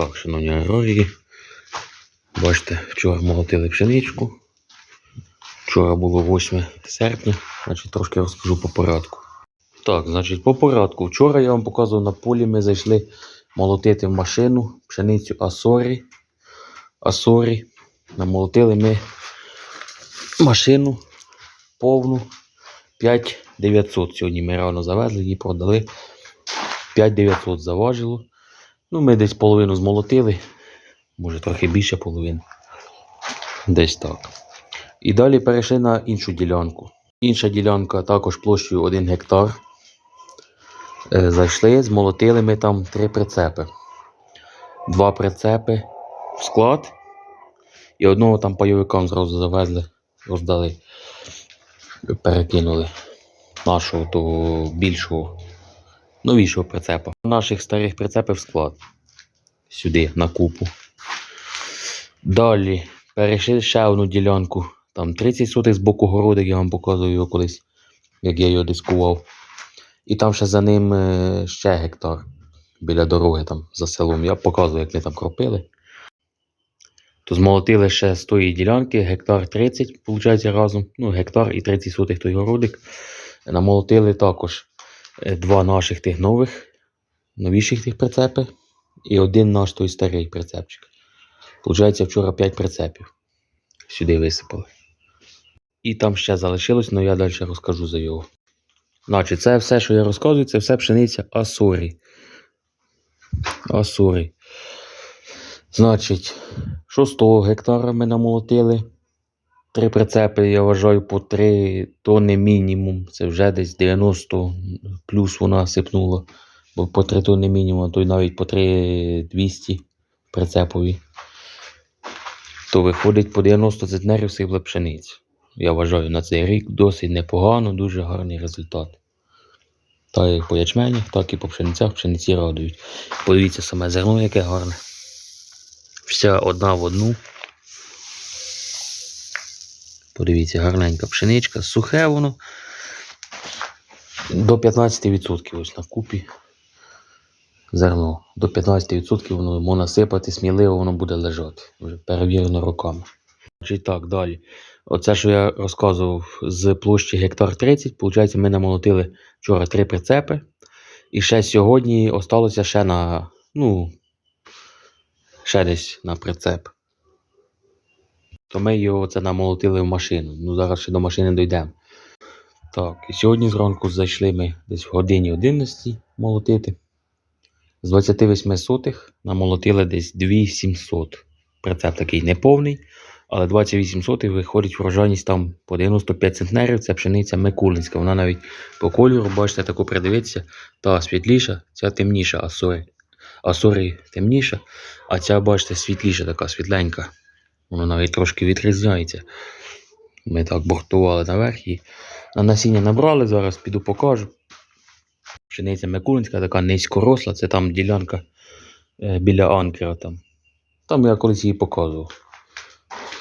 Так, шановні аграрії, бачите, вчора молотили пшеничку. Вчора було 8 серпня, значить трошки розкажу по порядку. Так, значить, по порядку. Вчора я вам показував на полі, ми зайшли молотити в машину пшеницю Асорі. Асорі. Намолотили ми машину повну 5900. Сьогодні ми рано завезли, її продали. 5900 заважило. Ну, ми десь половину змолотили, може трохи більше половини. Десь так. І далі перейшли на іншу ділянку. Інша ділянка також площею 1 гектар. Е, Зайшли, змолотили ми там три прицепи. Два прицепи в склад. І одного там пайовикам зразу завезли, роздали, перекинули нашого того більшого, новішого прицепа. Наших старих прицепів склад. Сюди, на купу. Далі перейшли ще одну ділянку. Там 30 сотих з боку городик, я вам показую його колись, як я його дискував. І там ще за ним е, ще гектар біля дороги там за селом. Я показую, як ми там кропили. То змолотили ще з тої ділянки, гектар 30, виходить, разом. Ну, гектар і 30 сотих той городик. Намолотили також два наших тих нових, новіших тих прицепи. І один наш той старий прицепчик. Получається, вчора 5 прицепів. Сюди висипали. І там ще залишилось, але я далі розкажу за його. Значить, це все, що я розказую, це все пшениця Асорі. Асорі. Значить, 6 гектара ми намолотили. Три прицепи, я вважаю, по 3 тонни мінімум. Це вже десь 90 плюс вона сипнула. Бо по 3 тонни мінімум, то й навіть по 3 200 прицепові. То виходить по 90 центнерів сипла пшениці. Я вважаю, на цей рік досить непогано, дуже гарний результат. Так як по ячменях, так і по пшеницях пшениці радують. Подивіться саме зерно, яке гарне. Вся одна в одну. Подивіться, гарненька пшеничка, сухе воно. До 15% ось на купі. Зерно. До 15% воно можна сипати, сміливо воно буде лежати. Вже перевірено роками. Значить так, далі. Оце, що я розказував з площі гектар 30, виходить, ми намолотили вчора три прицепи. І ще сьогодні осталося ще на, ну, ще десь на прицеп. То ми його це намолотили в машину. Ну, зараз ще до машини дійдемо. Так, і сьогодні зранку зайшли ми десь в годині 11 молотити. З 28 сотих намолотили десь 2700. Прицеп такий неповний, але 28 сотих виходить врожайність там по 95 центнерів. Це пшениця Микулинська. Вона навіть по кольору, бачите, таку придивитися, та світліша, ця темніша, а сорі. А сорі темніша, а ця, бачите, світліша, така світленька. Воно навіть трошки відрізняється. Ми так бортували наверх і на насіння набрали, зараз піду покажу. Пшениця Микулинська, така низькоросла, це там ділянка е, біля анкера. Там. там я колись її показував.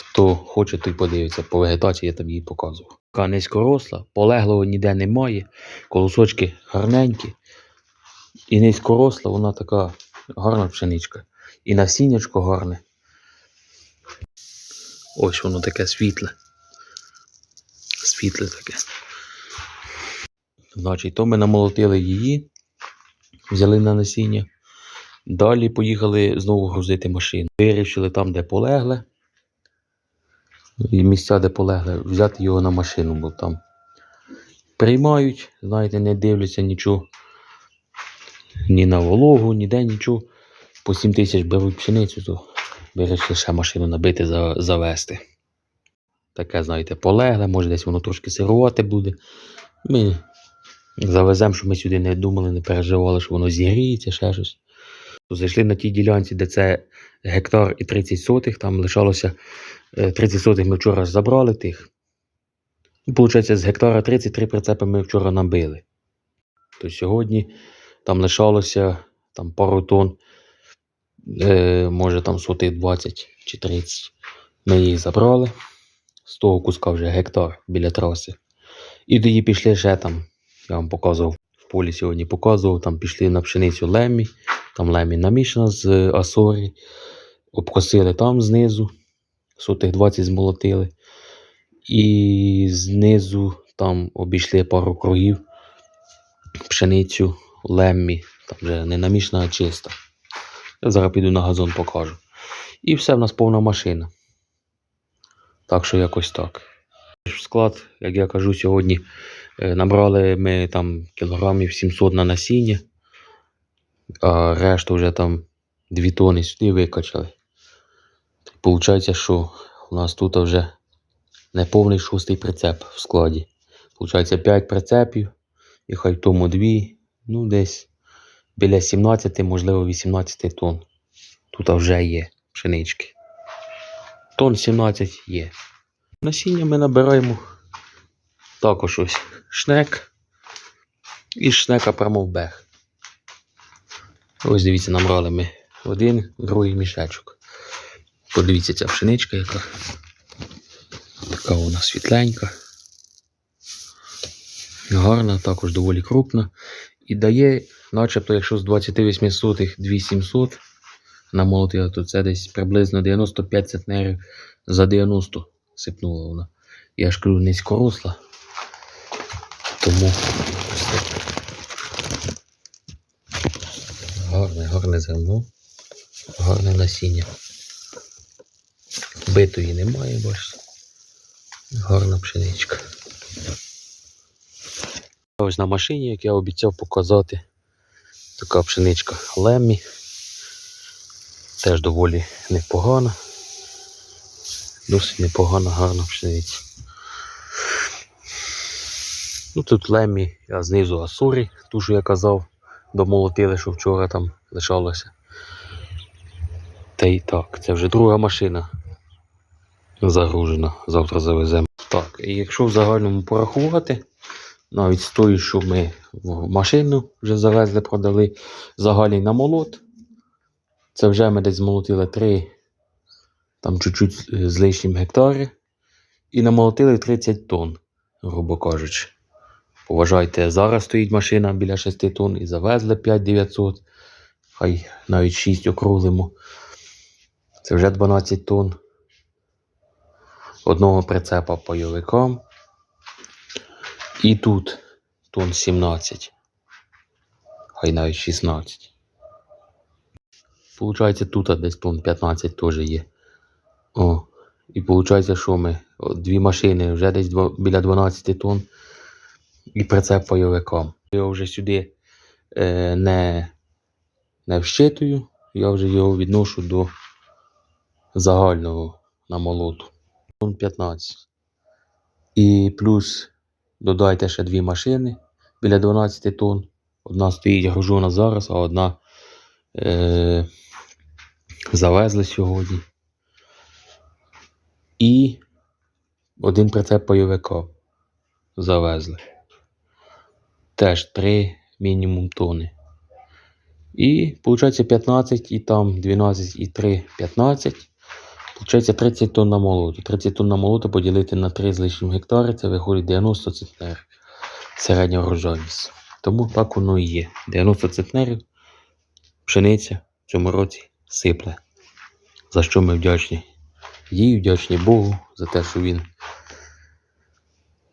Хто хоче, той подивиться. По вегетації я там її показував. Така низькоросла, полеглого ніде немає, колосочки гарненькі. І низькоросла, вона така гарна пшеничка. І насіннячко гарне. Ось воно таке світле. Світле таке. Значить, то ми намолотили її, взяли на насіння. Далі поїхали знову грузити машину. Вирішили там, де полегле. І місця, де полегле, взяти його на машину, бо там приймають, знаєте, не дивляться нічого. Ні на вологу, ніде нічого. По 7 тисяч беруть пшеницю, то вирішили ще машину набити, за- завести. Таке, знаєте, полегле, може десь воно трошки сирувати буде. Ми завеземо, щоб ми сюди не думали, не переживали, що воно зігріється, ще щось. Зайшли на тій ділянці, де це гектар і 30 сотих, там лишалося е, 30 сотих ми вчора забрали тих. Получається, з гектара 33 прицепи ми вчора набили. То сьогодні там лишалося там, пару тонн, е, може там сотих 20 чи 30. Ми їх забрали. З того куска вже гектар біля траси. І тоді пішли ще там, я вам показував в полі сьогодні показував, там пішли на пшеницю лемі, Там лемі намішана з Асорі. Обкосили там знизу. Сотих 20 змолотили. І знизу там обійшли пару кругів. Пшеницю леммі. Там вже не намішана, а чиста. Зараз піду на газон покажу. І все, в нас повна машина. Так що якось так. Склад, як я кажу, сьогодні е, набрали ми там кілограмів 700 на насіння, а решту вже там 2 тони сюди викачали. Получається, що у нас тут вже не повний шостий прицеп в складі. Получається 5 прицепів, і хай тому 2, ну десь біля 17, можливо 18 тонн. Тут вже є пшенички. Тонн 17 є. Насіння ми набираємо також ось шнек. І шнека прямо в бег. Ось дивіться, набрали ми один, другий мішечок. Подивіться ця пшеничка, яка така вона світленька. Гарна, також доволі крупна. І дає, начебто, якщо з 28 сотих 2700 намолотила, то це десь приблизно 95 центнерів за 90 сипнула вона. Я ж кажу, низькоросла. Тому гарне, гарне зерно, гарне насіння. Битої немає, бачите. Гарна пшеничка. Ось на машині, як я обіцяв показати, така пшеничка Леммі. Теж доволі непогана. Досить непогана, гарна пшениця. Ну тут Леммі, а знизу Асурі, ту, що я казав, домолотили, що вчора там лишалося. Та й так, це вже друга машина загружена, завтра завеземо. Так, і якщо в загальному порахувати, навіть з тою, що ми в машину вже завезли, продали загальний намолот, це вже ми десь змолотили 3, там чуть-чуть з лишнім гектари. І намолотили 30 тонн, грубо кажучи. Поважайте, зараз стоїть машина біля 6 тонн і завезли 5900, хай навіть 6 округлимо. Це вже 12 тонн. Одного прицепа пайовикам. І тут тонн 17. Хай навіть 16. Получається, тут десь тонн 15 теж є. О, і виходить, що ми дві машини вже десь дво- біля 12 тонн і прицеп пайовикам. Я вже сюди е, не, не вщитую, я вже його відношу до загального намолоту. Тонн 15. І плюс додайте ще дві машини біля 12 тонн. Одна стоїть гружона зараз, а одна е, завезли сьогодні. І один прицеп пайовика завезли. Теж 3 мінімум тони. І виходить 15 і там 12 і 3 15. Получається 30 тонн на молоту. 30 тонн на молоту поділити на 3 з лишнім гектари, це виходить 90 центнерів. Середня врожайність. Тому так воно і є. 90 центнерів пшениця в цьому році сипле. За що ми вдячні їй, вдячні Богу за те, що він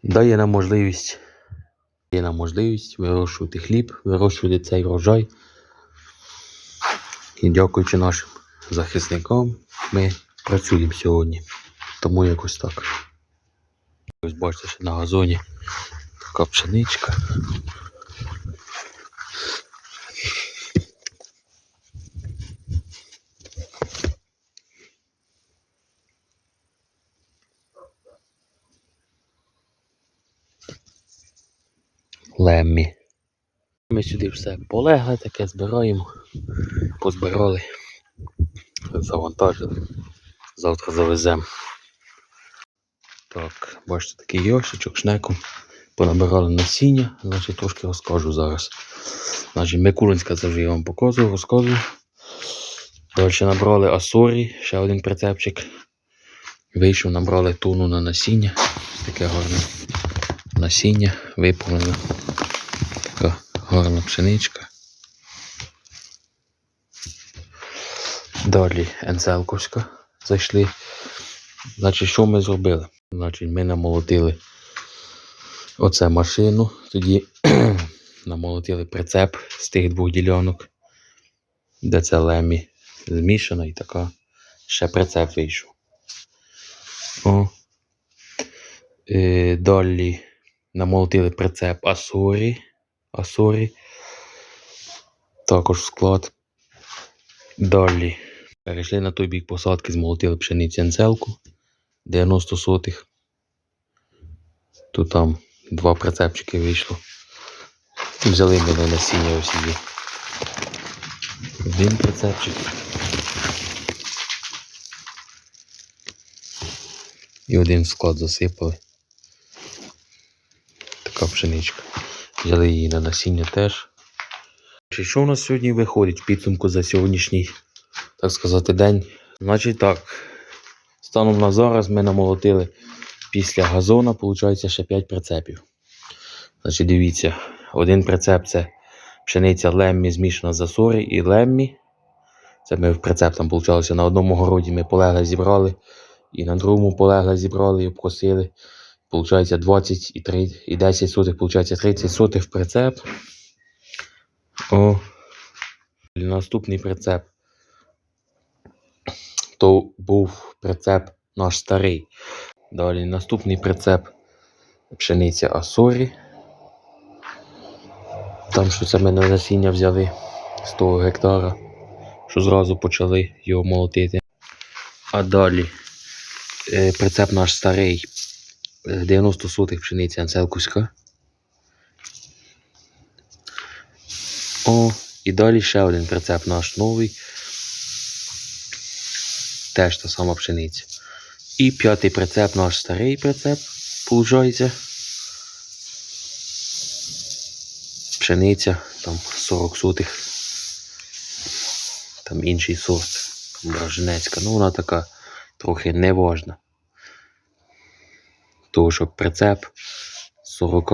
дає нам можливість, дає нам можливість вирощувати хліб, вирощувати цей врожай. І дякуючи нашим захисникам, ми працюємо сьогодні. Тому якось так. Ось бачите, ще на газоні така пшеничка. Леммі. Ми сюди все полегли, таке збираємо, позбирали, завантажили. Завтра завеземо. Так, бачите, такий ящичок шнеком. Понабирали насіння, значить трошки розкажу зараз. Значить, Микулинська це вже я вам показую, розказую. Далі набрали Асорі, ще один прицепчик. Вийшов, набрали тону на насіння. Таке гарне насіння, виповнено. Така гарна пшеничка. Далі Енцелковська. Зайшли. Значить, що ми зробили? Значить, ми намолотили оце машину. Тоді намолотили прицеп з тих двох ділянок, де це лемі змішана і така. Ще прицеп вийшов. О. Е, далі намолотили прицеп Асорі. Асорі. Також склад. Далі перейшли на той бік посадки, змолотили пшеницю енцелку 90 сотих. Тут там два прицепчики вийшло. Взяли ми на насіння ось її. Один прицепчик. І один склад засипали. Така пшеничка. Взяли її на насіння теж. Чи що у нас сьогодні виходить в підсумку за сьогоднішній, так сказати, день? Значить так, станом на зараз ми намолотили після газона, виходить, ще 5 прицепів. Значить, дивіться, один прицеп це пшениця леммі змішана з засорі і леммі. Це ми в прицеп там вийшло на одному городі ми полегла зібрали, і на другому полегла зібрали і обкосили. Получається 20 і 3, і 10 сотих, получається 30 сотих в прицеп. О. Наступний прицеп. То був прицеп наш старий. Далі наступний прицеп пшениця Асорі. Там що це ми на насіння взяли з того гектара, що зразу почали його молотити. А далі е, прицеп наш старий е, 90 сотих пшениця Анцелкуська. О, і далі ще один прицеп наш новий. Теж та сама пшениця. І п'ятий прицеп наш старий прицеп, виходить. Пшениця, там 40 сотих. Там інший сорт. Браженецька. Ну вона така трохи неважна. Тому що прицеп 40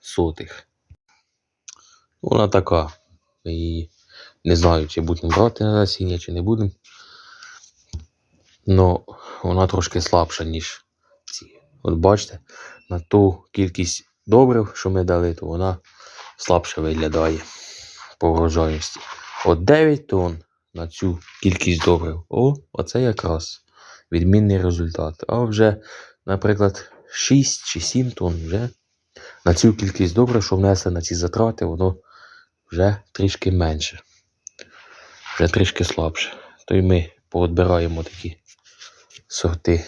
сотих. Вона така. Її не знаю, чи будемо брати на насіння, чи не будемо. Ну, вона трошки слабша, ніж ці. От бачите, на ту кількість добрив, що ми дали, то вона слабше виглядає по врожайності. От 9 тонн на цю кількість добрив. О, оце якраз відмінний результат. А вже, наприклад, 6 чи 7 тонн вже на цю кількість добрив, що внесли на ці затрати, воно вже трішки менше. Вже трішки слабше. То й ми поотбираємо такі сорти.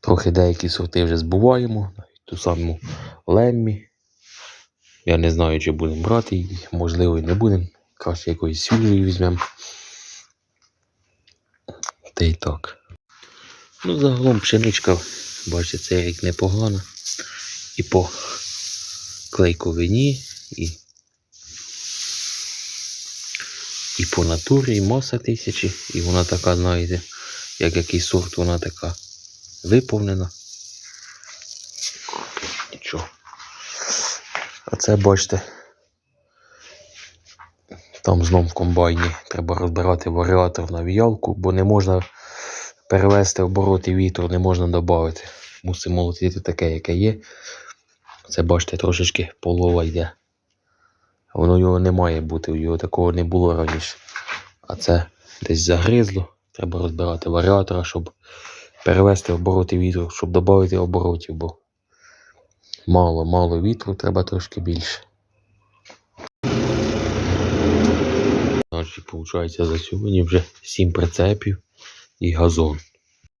Трохи деякі сорти вже збуваємо, навіть ту саму леммі. Я не знаю, чи будемо брати її, можливо, і не будемо. Краще якоїсь свіжої візьмемо. Та й так. Ну, загалом пшеничка, бачите, цей рік непогана. І по клейковині, і, і по натурі, і маса тисячі. І вона така, знаєте, як який сорт, вона така виповнена. Нічого. А це бачите. Там знов в комбайні треба розбирати варіатор на віялку, бо не можна перевести обороти вітру, не можна додати. Мусимо молотити таке, яке є. Це бачите, трошечки полова йде. Воно його не має бути, його такого не було раніше. А це десь загризло. Треба розбирати варіатора, щоб перевести обороти вітру, щоб додати оборотів, бо мало, мало вітру, треба трошки більше. Виходить, за сьогодні вже 7 прицепів і газон.